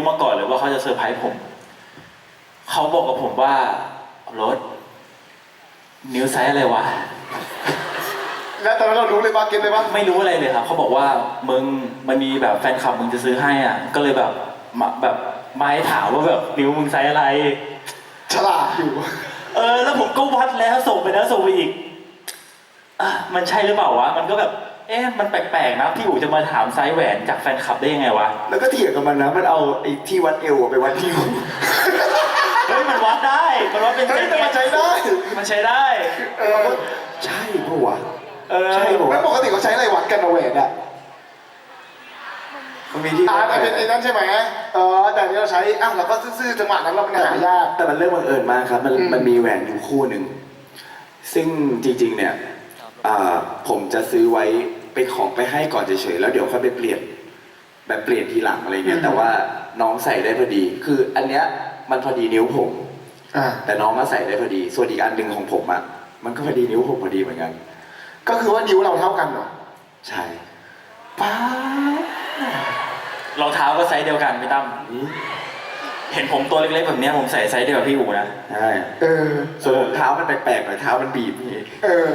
รู้มาก่อนเลยว่าเขาจะเซอร์ไพรส์ผม เขาบอกกับผมว่ารถนิ้วไซส์อะไรวะ แล้วตอนนั้นเรารู้เลยว่าเก็ตเลยว่าไม่รู้อะไรเลยครับเขาบอกว่ามึงมันมีแบบแฟนคลับมึงจะซื้อให้อะ ก็เลยแบบมาแบบมาให้ถามว่าแบบนิ้วมึงไซส์อะไร ฉลาดอยู่ เออ แล้วผมก็วัดแล้วส่งไปแล้วส่งไปอีกอะมันใช่หรือเปล่าวะ มันก็แบบ เอ๊ะมันแปลกๆนะพี่อู๋จะมาถามไซส์แหวนจากแฟนคลับได้ยังไงวะ แล้วก็เถียงกับมันนะ มันเอาไอ้ที่วัดเอวไปวัดนิ้วเฮ้ยมันวัดได้ มันวัดเป็นเฮ้เซยนแต่มันใช้ได้มันใช้ได้ เออใช่ปะวะเออ ใช่ปะแล้ววะปกติเขาใช้อะไรวัดกันเอาแหวนอะมันมีที่อ่าวัดแต่เป็นไอ้นั่นใช่ไหมเออแต่อันนี้เราใช้อะเราก็ซื่อๆจังหวะนั้นเรามันหายาก แต่มันเรื่องบังเอิญมากครับ มันอืม มันมีแหวนอยู่คู่หนึ่ง ซึ่งจริงๆเนี่ยอ่าผมจะซื้อไว้ เป็นของไปให้ก่อนเฉยๆแล้วเดี๋ยวค่อยไปเปลี่ยน แบบเปลี่ยนทีหลังอะไรเงี้ยแต่ว่าน้องใส่ได้พอดี คืออันเนี้ยมันพอดีนิ้วผม อ่า แต่น้องมาใส่ได้พอดี ส่วนอีกอันหนึ่งของผมอะมันก็พอดีนิ้วผมพอดีเหมือนกัน ก็คือว่านิ้วเราเท่ากันเหรอใช่ป้ารองเท้าก็ไซส์เดียวกันพี่ตั้มนี่เห็นผมตัวเล็กๆแบบเนี้ยผมใส่ไซส์เดียวกับพี่อู๋นะ ใช่เออ ส่วนรองเท้ามันแปลกๆหน่อยเท้ามันบีบนี่เออ